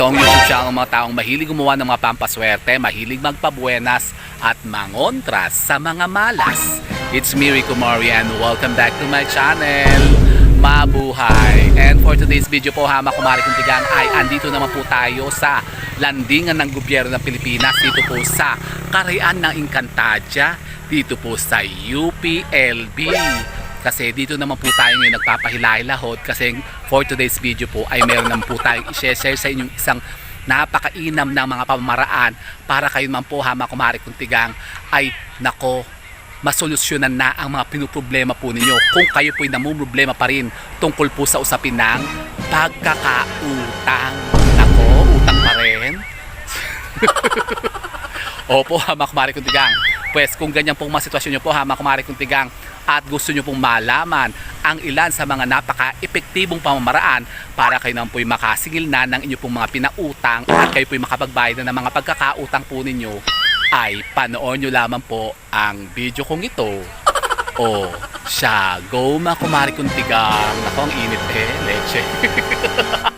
Itong YouTube channel ng mga taong mahilig gumawa ng mga pampaswerte, mahilig magpabuenas at mangontras sa mga malas. It's me, Rico Mori, and welcome back to my channel. Mabuhay! And for today's video po, hama kumari kong tigang ay andito naman po tayo sa landingan ng gobyerno ng Pilipinas dito po sa Karian ng Encantadia dito po sa UPLB kasi dito naman po tayo ngayon nagpapahilahilahod kasi for today's video po ay meron naman po tayong i-share sa inyong isang napakainam ng mga pamamaraan para kayo naman po hama kumari kong tigang ay nako masolusyonan na ang mga pinuproblema po ninyo kung kayo po'y namumroblema pa rin tungkol po sa usapin ng pagkakautang. Nako, utang pa rin. Opo, hama kumari kong tigang. Pues kung ganyan pong mga sitwasyon nyo po, hama kumari kong tigang at gusto nyo pong malaman ang ilan sa mga napaka-epektibong pamamaraan para kayo naman po'y makasingil na ng inyo pong mga pinautang at kayo po'y makapagbayad na ng mga pagkakautang po ninyo ay panoorin nyo lamang po ang video kong ito. O siya go makumari kong tigang nako ang init eh leche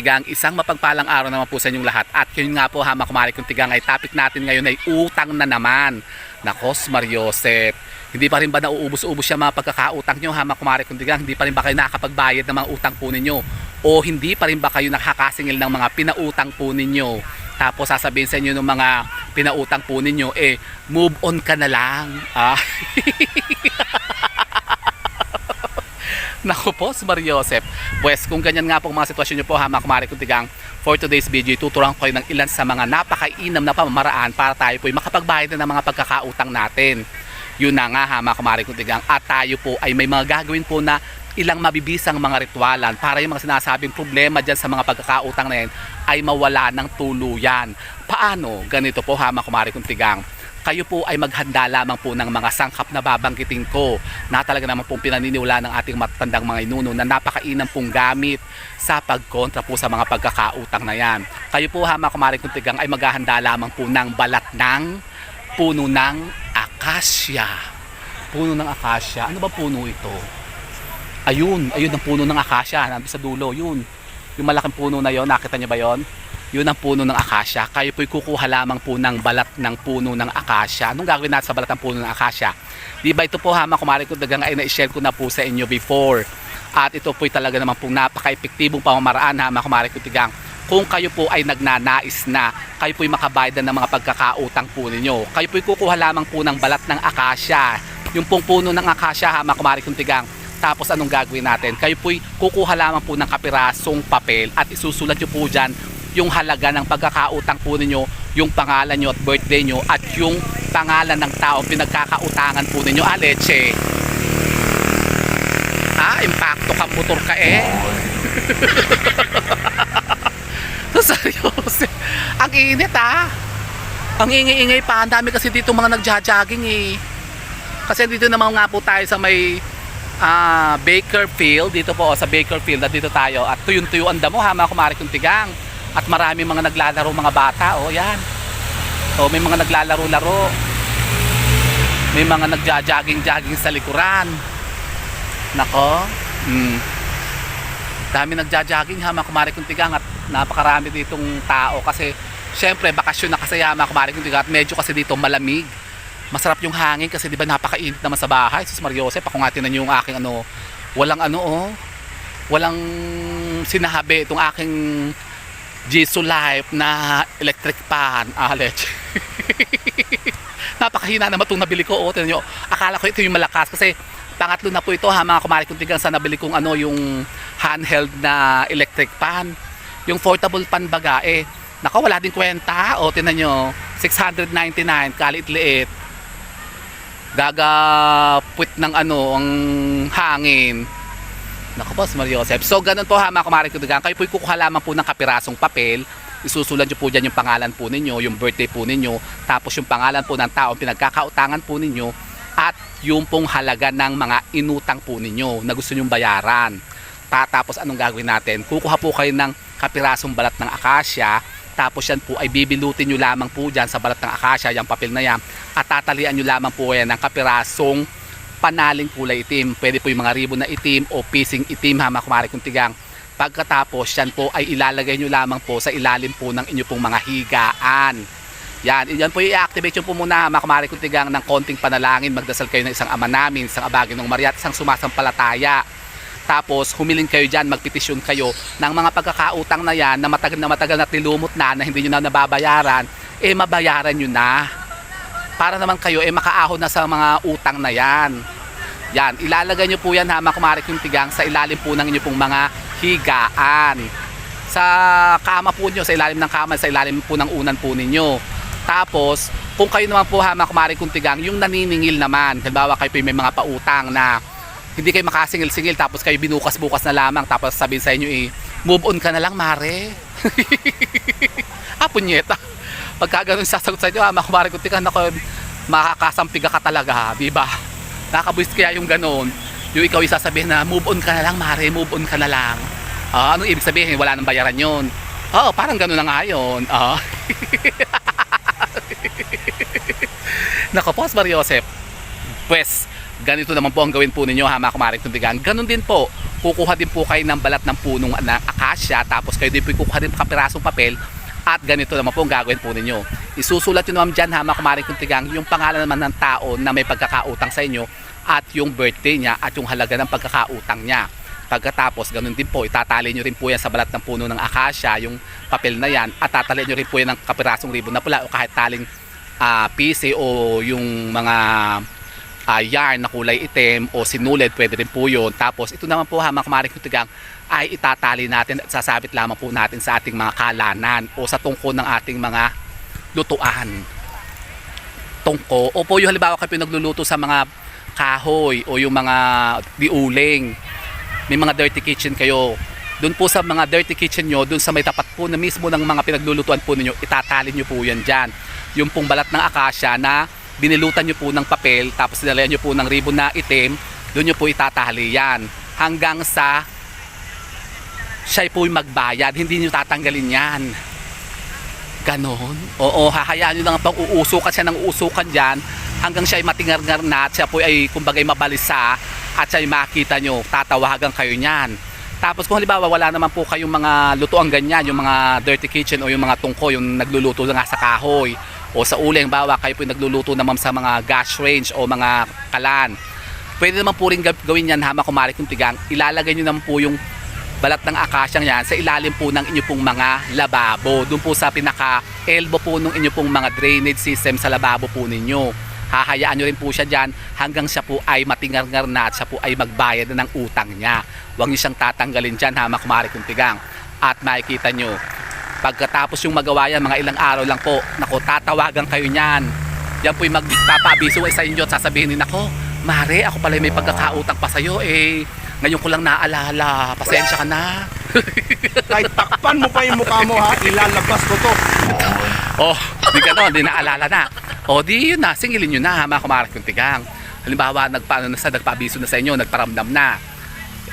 tigang isang mapagpalang araw naman po sa inyong lahat. At yun nga po hama kumari kong tigang ay topic natin ngayon ay utang na naman. Nakos Mariosep hindi pa rin ba nauubos-ubos siya mga pagkakautang nyo hama kumari kong tigang hindi pa rin ba kayo nakakapagbayad ng mga utang po ninyo? O hindi pa rin ba kayo nakakasingil ng mga pinautang po ninyo? Tapos sasabihin sa inyo ng mga pinautang po ninyo eh move on ka na lang. Ah Naku po, si Mario Joseph. Pues kung ganyan nga pong mga sitwasyon nyo po, hama kumari kong tigang, for today's video, tuturuan ko kayo ng ilan sa mga napakainam na pamamaraan para tayo po ay makapagbayad na ng mga pagkakautang natin. Yun na nga, hama kumari kong tigang, at tayo po ay may mga gagawin po na ilang mabibisang mga ritualan para yung mga sinasabing problema dyan sa mga pagkakautang na yan ay mawala ng tuluyan. Paano? Ganito po, hama kumari kong tigang kayo po ay maghanda lamang po ng mga sangkap na babanggitin ko na talaga naman pong pinaniniwala ng ating matatandang mga inuno na napakainam pong gamit sa pagkontra po sa mga pagkakautang na yan. Kayo po hama kumari kong tigang ay maghahanda lamang po ng balat ng puno ng akasya. Puno ng akasya. Ano ba puno ito? Ayun, ayun ang puno ng akasya. Nandun sa dulo, yun. Yung malaking puno na yon, nakita niyo ba yon? Yun ang puno ng akasya. Kayo po'y kukuha lamang po ng balat ng puno ng akasya. Anong gagawin natin sa balat ng puno ng akasya? Di ba ito po hama kumari ko dagang ay na-share ko na po sa inyo before. At ito po'y talaga naman pong napaka-epektibong pamamaraan hama kumari ko tigang. Kung kayo po ay nagnanais na kayo po'y makabayad ng mga pagkakautang po ninyo. Kayo po'y kukuha lamang po ng balat ng akasya. Yung pong puno ng akasya hama kumari kong tigang. Tapos anong gagawin natin? Kayo po'y kukuha lamang po ng kapirasong papel at isusulat nyo po dyan yung halaga ng pagkakautang po ninyo, yung pangalan nyo at birthday nyo at yung pangalan ng tao pinagkakautangan po ninyo. Ah, leche. Impacto ka motor ka eh. Seryoso. Ang init ah. Ang ingay-ingay pa. Ang dami kasi dito mga nagja-jogging eh. Kasi dito naman nga po tayo sa may ah, Bakerfield. Dito po sa Bakerfield. At dito tayo. At tuyong-tuyo ang damo ha mga kumari kong tigang. At marami mga naglalaro mga bata. O yan. O may mga naglalaro-laro. May mga nagja-jogging-jogging sa likuran. Nako. Mm. Dami nagja-jogging ha mga kumari kong tigang. At napakarami ditong tao. Kasi syempre bakasyon na kasi ha mga kumari kong tigang. At medyo kasi dito malamig. Masarap yung hangin kasi di ba napakainit naman sa bahay. Sus Mariosep, ako nga yung aking ano, walang ano oh, walang sinahabi itong aking Jisoo Life na electric pan. Leche. Napakahina naman itong nabili ko. Tinan nyo. Akala ko ito yung malakas kasi pangatlo na po ito ha mga kumari kung tigang sa nabili kong ano yung handheld na electric pan. Yung portable pan baga eh. Naka wala din kwenta. O tinan nyo. 699 kalit-liit gagapwit ng ano ang hangin Naku po, si Mario Joseph. So, ganun po ha, mga kumari kudigan. Kayo po kukuha lamang po ng kapirasong papel. Isusulat nyo po dyan yung pangalan po ninyo, yung birthday po ninyo, tapos yung pangalan po ng taong pinagkakautangan po ninyo, at yung pong halaga ng mga inutang po ninyo na gusto nyong bayaran. Ta- Tapos anong gagawin natin? Kukuha po kayo ng kapirasong balat ng akasya, Pagkatapos yan po ay bibilutin nyo lamang po dyan sa balat ng akasya, yung papel na yan. At tatalian nyo lamang po yan ng kapirasong panaling kulay itim. Pwede po yung mga ribbon na itim o pising itim ha mga kumari kung. Pagkatapos yan po ay ilalagay nyo lamang po sa ilalim po ng inyo pong mga higaan. Yan, yan po i-activate nyo po muna mga kumari kung ng konting panalangin. Magdasal kayo ng isang ama namin, isang abagin ng Maria isang sumasampalataya. Tapos humiling kayo dyan, magpetisyon kayo ng mga pagkakautang na yan na matagal na matagal na tilumot na na hindi nyo na nababayaran, eh mabayaran nyo na. Para naman kayo eh makaahon na sa mga utang na yan. Yan, ilalagay nyo po yan ha mga kumari kung tigang sa ilalim po ng inyo pong mga higaan. Sa kama po nyo, sa ilalim ng kama, sa ilalim po ng unan po ninyo. Tapos, kung kayo naman po ha mga kumari kung tigang, yung naniningil naman, halimbawa kayo po may mga pautang na hindi kayo makasingil-singil tapos kayo binukas-bukas na lamang tapos sabihin sa inyo eh move on ka na lang mare ah punyeta pagka ganun sasagot sa inyo ah makumari kung tika nako makakasampiga ka talaga di ba nakabwist kaya yung ganun yung ikaw yung sasabihin na move on ka na lang mare move on ka na lang ah anong ibig sabihin wala nang bayaran yun Oo, parang ganun na nga yun. Ah. Nako, Boss Mario Joseph. Pues, ganito naman po ang gawin po ninyo ha mga kumaring tuntigan. Ganun din po, kukuha din po kayo ng balat ng punong ng akasya tapos kayo din po kukuha din kapirasong papel at ganito naman po ang gagawin po ninyo. Isusulat nyo naman dyan ha mga kumaring tuntigan yung pangalan naman ng tao na may pagkakautang sa inyo at yung birthday niya at yung halaga ng pagkakautang niya. Pagkatapos, ganun din po, itatali nyo rin po yan sa balat ng puno ng akasya, yung papel na yan, at tatali nyo rin po yan ng kapirasong ribbon na pula o kahit taling ah, PC o yung mga ah, yarn na kulay itim o sinulid, pwede rin po yun. Tapos ito naman po ha, mga kamaring kutigang, ay itatali natin at sasabit lamang po natin sa ating mga kalanan o sa tungko ng ating mga lutuan. Tungko. O po yung halimbawa kayo nagluluto sa mga kahoy o yung mga diuling. May mga dirty kitchen kayo. Doon po sa mga dirty kitchen nyo, doon sa may tapat po na mismo ng mga pinaglulutuan po ninyo, itatali nyo po yan dyan. Yung pong balat ng akasya na binilutan nyo po ng papel, tapos nilalayan nyo po ng ribbon na itim, doon nyo po itatali yan. Hanggang sa siya po magbayad, hindi nyo tatanggalin yan. Ganon. Oo, hahayaan nyo lang pang uusukan siya ng uusukan dyan hanggang siya ay matingarngar na at siya po ay kumbagay mabalisa at siya ay makita nyo, tatawagan kayo niyan. Tapos kung halimbawa wala naman po kayong mga lutuang ganyan, yung mga dirty kitchen o yung mga tungko, yung nagluluto nga sa kahoy o sa uling, bawa kayo po yung nagluluto naman sa mga gas range o mga kalan. Pwede naman po rin gaw- gawin yan hama kumari kung tigang, ilalagay nyo naman po yung balat ng akasyang yan sa ilalim po ng inyo pong mga lababo. Doon po sa pinaka elbow po ng inyo pong mga drainage system sa lababo po ninyo hahayaan nyo rin po siya dyan hanggang siya po ay matingarngar na at siya po ay magbayad na ng utang niya. Huwag nyo siyang tatanggalin dyan ha, makumari kong tigang. At makikita nyo, pagkatapos yung magawa yan, mga ilang araw lang po, nako, tatawagan kayo niyan. Yan po yung magpapabiso sa inyo at sasabihin din, nako, Mare, ako pala may pagkakautang pa sa'yo, eh, ngayon ko lang naalala, pasensya ka na. Kahit takpan mo pa yung mukha mo ha, ilalabas ko to. Oh, di ganon, di naalala na. O di yun na, singilin nyo na mga kumarak yung tigang. Halimbawa, nagpaano na sa, nagpabiso na sa inyo, nagparamdam na.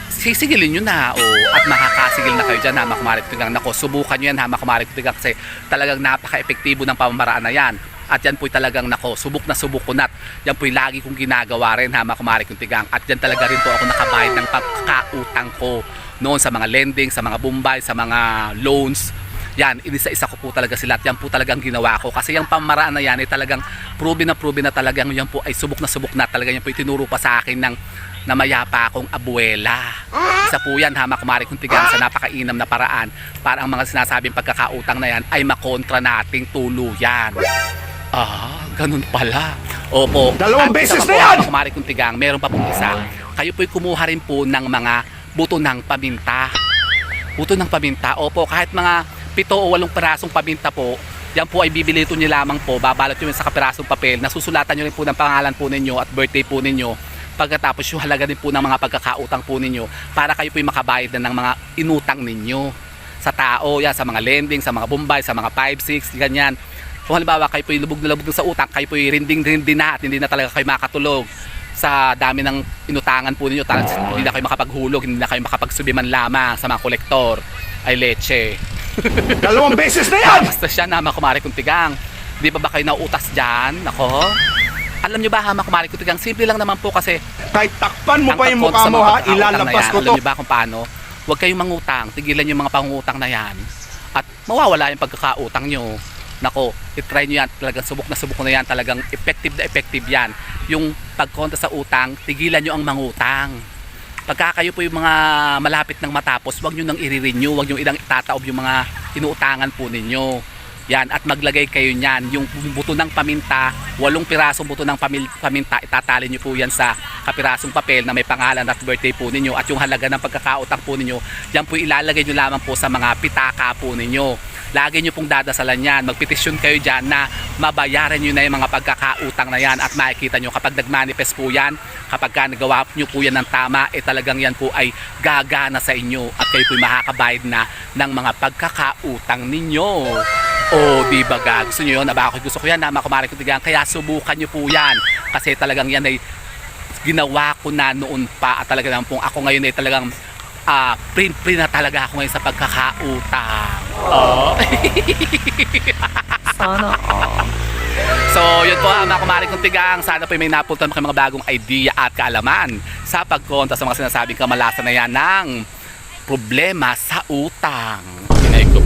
Sisigilin nyo na, o, at makakasigil na kayo dyan ha, mga kumarak yung tigang. Nako, subukan nyo yan ha, mga kumarak yung tigang, kasi talagang napaka-epektibo ng pamamaraan na yan. At yan po'y talagang nako, subok na subok ko nat. Yan po'y lagi kong ginagawa rin ha, yung tigang. At yan talaga rin po ako nakabayad ng pagkautang ko noon sa mga lending, sa mga bumbay, sa mga loans, yan, inisa-isa ko po talaga sila at yan po talagang ginawa ko. Kasi yung pamaraan na yan ay talagang proven na proven na talagang yan po ay subok na subok na talaga yan po itinuro pa sa akin ng na mayapa akong abuela. Isa po yan ha, makumari kong tigang sa napakainam na paraan para ang mga sinasabing pagkakautang na yan ay makontra nating tuluyan. Ah, ganun pala. Opo. Dalawang beses na yan! mga kumari kong tigang, meron pa pong isa. Kayo po'y kumuha rin po ng mga buto ng paminta. Buto ng paminta. Opo, kahit mga pito o walong pirasong paminta po, yan po ay bibilito nyo lamang po, babalot nyo sa kapirasong papel, nasusulatan nyo rin po ng pangalan po ninyo at birthday po ninyo, pagkatapos yung halaga din po ng mga pagkakautang po ninyo, para kayo po makabayad na ng mga inutang ninyo sa tao, yan, sa mga lending, sa mga bumbay, sa mga 5-6, ganyan. Kung halimbawa kayo po yung lubog na lubog sa utang, kayo po yung rinding-rinding na at hindi na talaga kayo makatulog sa dami ng inutangan po ninyo, talagang hindi na kayo makapaghulog, hindi na kayo makapagsubi man lamang sa mga kolektor ay leche. Dalawang beses na yan! Basta siya na kumari kong tigang. Di ba ba kayo nauutas dyan? Nako. Alam nyo ba ha mga kumari kong tigang? Simple lang naman po kasi Kahit takpan mo pa yung mukha mo ha, ilalabas ko Alam to. nyo ba kung paano? Huwag kayong mangutang. Tigilan yung mga pangungutang na yan. At mawawala yung pagkakautang nyo. Nako, itry nyo yan. Talagang subok na subok na yan. Talagang effective na effective yan. Yung pagkontra sa utang, tigilan nyo ang mangutang. Pagka kayo po yung mga malapit ng matapos, huwag nyo nang i-renew, huwag nyo ilang itataob yung mga inuutangan po ninyo. Yan, at maglagay kayo niyan. Yung buto ng paminta, walong pirasong buto ng paminta, itatali nyo po yan sa kapirasong papel na may pangalan at birthday po ninyo. At yung halaga ng pagkakautang po ninyo, yan po ilalagay nyo lamang po sa mga pitaka po ninyo. Lagi nyo pong dadasalan yan. Magpetisyon kayo dyan na mabayaran nyo na yung mga pagkakautang na yan at makikita nyo kapag nagmanifest po yan, kapag ka nagawa nyo po yan ng tama, eh talagang yan po ay gagana sa inyo at kayo po makakabayad na ng mga pagkakautang ninyo. O, di ba ga? Gusto nyo yun? Aba, ako gusto ko yan na makumari ko tigang. Kaya subukan nyo po yan. Kasi talagang yan ay ginawa ko na noon pa at talaga naman pong ako ngayon ay talagang ah print print na talaga ako ngayon sa pagkakautang. Oh. Sana all. So, yun po ha, mga kumari kong tigang. Sana po may napuntan kayo mga bagong idea at kaalaman sa pagkonta sa mga sinasabing kamalasan na yan ng problema sa utang.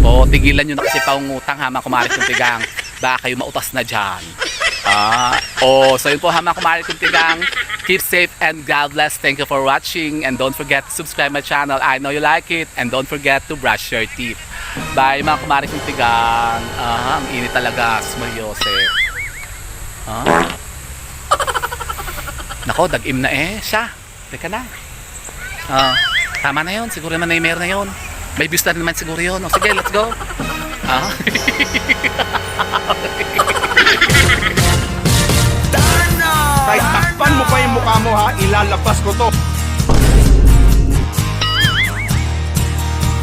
Po, tigilan nyo na kasi pangungutang ha, mga kumari kong tigang. Baka kayo mautas na dyan. Ah, oh, so yun po ha, mga kumari kong tigang. Keep safe and God bless. Thank you for watching. And don't forget to subscribe my channel. I know you like it. And don't forget to brush your teeth. Bye mga kumari kong tigang. Ah, ang init talaga. Small Yosef. Ah. Nako, dag-im na eh siya. Teka na. Ah, tama na yon. Siguro naman na na yon. May views na naman siguro yon. O, sige, let's go. Ah. Kahit takpan mo pa yung mukha mo ha, ilalabas ko to.